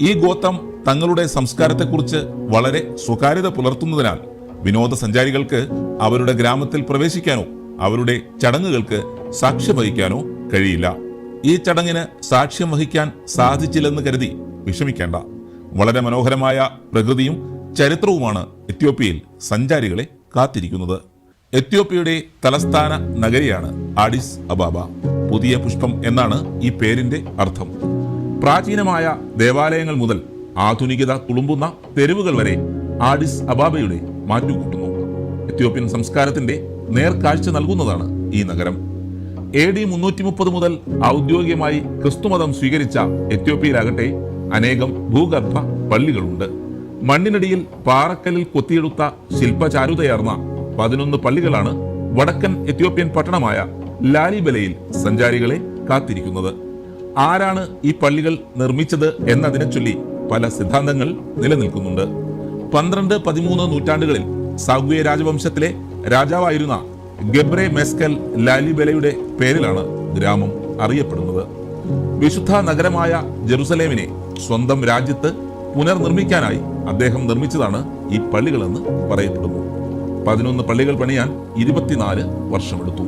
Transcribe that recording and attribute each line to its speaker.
Speaker 1: ഈ ഗോത്രം തങ്ങളുടെ സംസ്കാരത്തെക്കുറിച്ച് വളരെ സ്വകാര്യത പുലർത്തുന്നതിനാൽ വിനോദസഞ്ചാരികൾക്ക് അവരുടെ ഗ്രാമത്തിൽ പ്രവേശിക്കാനോ അവരുടെ ചടങ്ങുകൾക്ക് സാക്ഷ്യം വഹിക്കാനോ കഴിയില്ല. ഈ ചടങ്ങിന് സാക്ഷ്യം വഹിക്കാൻ സാധിച്ചില്ലെന്ന് കരുതി വിഷമിക്കേണ്ട. വളരെ മനോഹരമായ പ്രകൃതിയും ചരിത്രവുമാണ് എത്യോപ്യയിൽ സഞ്ചാരികളെ കാത്തിരിക്കുന്നത്. എത്യോപ്യയുടെ തലസ്ഥാന നഗരിയാണ് ആഡിസ് അബാബ. പുതിയ പുഷ്പം എന്നാണ് ഈ പേരിന്റെ അർത്ഥം. പ്രാചീനമായ ദേവാലയങ്ങൾ മുതൽ ആധുനികത തുളുമ്പുന്ന തെരുവുകൾ വരെ ആഡിസ് അബാബയുടെ മാറ്റുകൂട്ടുന്നു. എത്യോപ്യൻ സംസ്കാരത്തിന്റെ നേർക്കാഴ്ച നൽകുന്നതാണ് ഈ നഗരം. എ ഡി മുന്നൂറ്റി മുപ്പത് മുതൽ ഔദ്യോഗികമായി ക്രിസ്തുമതം സ്വീകരിച്ച എത്യോപ്യയിലാകട്ടെ അനേകം ഭൂഗർഭ പള്ളികളുണ്ട്. മണ്ണിനടിയിൽ പാറക്കല്ലിൽ കൊത്തിയെടുത്ത ശില്പചാരുതയാർന്ന പതിനൊന്ന് പള്ളികളാണ് വടക്കൻ എത്യോപ്യൻ പട്ടണമായ ലാലിബലയിൽ സഞ്ചാരികളെ കാത്തിരിക്കുന്നത്. ആരാണ് ഈ പള്ളികൾ നിർമ്മിച്ചത് എന്നതിനെ ചൊല്ലി പല സിദ്ധാന്തങ്ങൾ നിലനിൽക്കുന്നുണ്ട്. പന്ത്രണ്ട് പതിമൂന്ന് നൂറ്റാണ്ടുകളിൽ സാഗ്വേ രാജവംശത്തിലെ രാജാവായിരുന്ന ഗബ്രെ മെസ്കൽ ലാലിബലയുടെ പേരിലാണ് ഗ്രാമം അറിയപ്പെടുന്നത്. വിശുദ്ധ നഗരമായ ജെറുസലേമിനെ സ്വന്തം രാജ്യത്ത് പുനർനിർമ്മിക്കാനായി അദ്ദേഹം നിർമ്മിച്ചതാണ് ഈ പള്ളികളെന്ന് പറയപ്പെടുന്നു. പതിനൊന്ന് പള്ളികൾ പണിയാൻ ഇരുപത്തിനാല് വർഷമെടുത്തു.